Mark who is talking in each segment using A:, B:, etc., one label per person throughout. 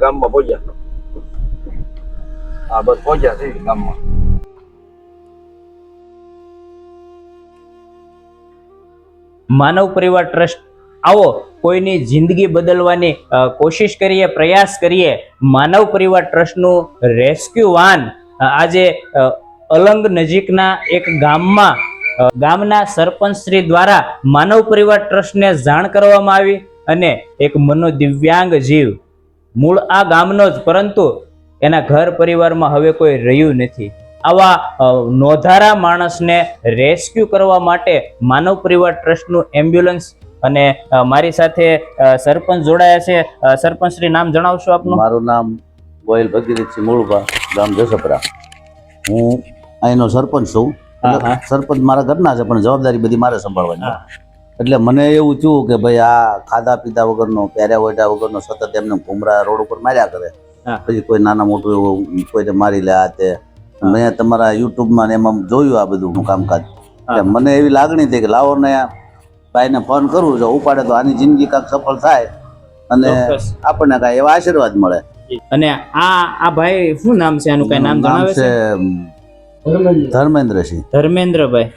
A: ગામમાં પહોંચ્યા હા બસ પહોંચ્યા છે ગામમાં
B: માનવ પરિવાર ટ્રસ્ટ, આવો, કોઈની જિંદગી બદલવાની કોશિશ કરીએ, પ્રયાસ કરીએ, માનવ પરિવાર ટ્રસ્ટનું રેસ્ક્યુ વાન. આજે અલંગ નજીકના એક ગામમાં ગામના સરપંચ શ્રી દ્વારા માનવ પરિવાર ટ્રસ્ટને જાણ કરવામાં આવી અને એક મનોદિવ્યાંગ જીવ મૂળ આ ગામનો જ પરંતુ એના ઘર પરિવારમાં હવે કોઈ રહ્યું નથી. આવા નોધારા માણસને રેસ્ક્યુ કરવા માટે માનવ પરિવાર ટ્રસ્ટનું એમ્બ્યુલન્સ અને મારી સાથે સરપંચ જોડાયા છે. સરપંચ શ્રી નામ જણાવશો આપનું?
C: મારું નામ ગોયલ ભગીરથસિંહ મૂળભા ગામ જસપરા. હું અહીંનો સરપંચ છું. સરપંચ મારા ઘરના છે પણ જવાબદારી બધી મારે સંભાળવાની. એટલે મને એવું થયું કે ભાઈ આ ખાધા પીધા વગરનો પહેર્યા વઢ્યા વગરનો સતત એમને ઘુમરા રોડ ઉપર માર્યા કરે. પછી કોઈ નાના મોટું એવું કોઈને મારી લે આ તે. મેં તમારા યુટ્યુબમાં ને એમાં જોયું આ બધું કામકાજ. એટલે મને એવી લાગણી થઈ કે લાવો ને ભાઈને ફોન કરું જો ઉપાડે તો આની જિંદગી કાંઈક સફળ થાય અને આપણને કાંઈ એવા આશીર્વાદ મળે.
B: અને આ આ ભાઈ શું નામ છે? આનું કઈ નામ જણાવે છે?
C: ધર્મેન્દ્રસિંહ.
B: ધર્મેન્દ્રભાઈ.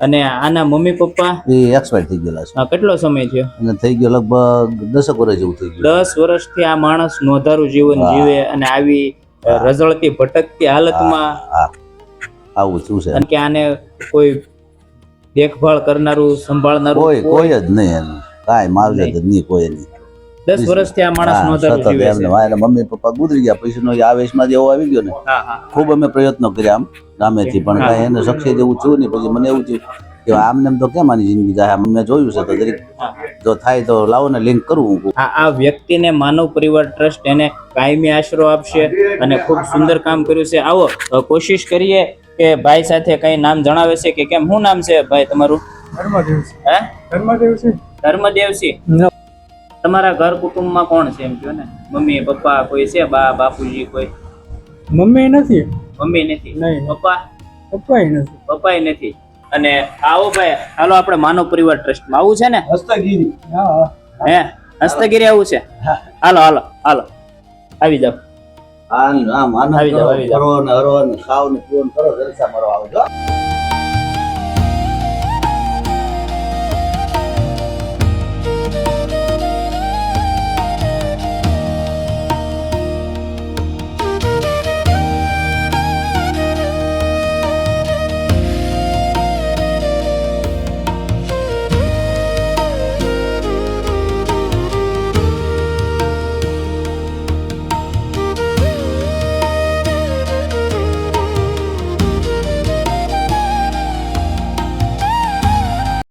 B: અને આના મમ્મી પપ્પા?
C: એ એક્સપાયર થઈ ગયેલા છે.
B: કેટલો સમય થયો?
C: અને થઈ ગયો લગભગ દસક વર્ષ જેવું થઈ ગયું.
B: દસ વર્ષથી આ માણસ નોંધારું જીવન જીવે અને આવી રઝળતી ભટકતી હાલતમાં
C: હા આવું શું છે?
B: કે આને કોઈ દેખભાળ કરનારું સંભાળનારું
C: કોઈ કોઈ જ નહીં એનું. કાંઈ માવજત જ નહીં કોઈ નહીં.
B: દસ વર્ષથી આ માણસ
C: એમને મમ્મી પપ્પા ગુજરી ગયા પછી નો આવેશમાં જેવો આવી ગયો ને.
B: હા હા.
C: ખૂબ અમે પ્રયત્નો કર્યા આમ ગામેથી પણ. કાંઈ એને સક્સેસ જેવું થયું નહીં પછી મને એવું થયું કે આમને એમ તો કેમ આની જિંદગી જાય મેં જોયું છે તો
B: દરેક
C: જો થાય તો લાવો ને લિંક કરું હું.
B: આ આ વ્યક્તિને માનવ પરિવાર ટ્રસ્ટ એને કાયમી આશરો આપશે અને ખૂબ સુંદર કામ કર્યું છે. આવો કોશિશ કરીએ કે ભાઈ સાથે કઈ નામ જણાવે છે કે કેમ? શું નામ છે ભાઈ તમારું? હે? ધર્મદેવસિંહ. તમારા ઘર કુટુંબમાં કોણ છે એમ કહો ને? મમ્મી પપ્પા કોઈ છે? બા બાપુજી કોઈ?
D: મમ્મી નથી.
B: મમ્મી નથી.
D: નહીં.
B: પપ્પા?
D: પપ્પાય નથી.
B: પપ્પાય નથી. અને આવો ભાઈ હાલો આપણે માનવ પરિવાર ટ્રસ્ટમાં. આવું છે ને?
A: હસ્તગીરી.
D: હે
B: હસ્તગીરી આવું છે? હાલો હાલો હાલો. આવી
C: આનંદ
B: આવી જાઓ, આવી જાઓ.
C: હરો ને હરો ને ખાવ ને પીવો ને કરો જલસા મરો આવજો.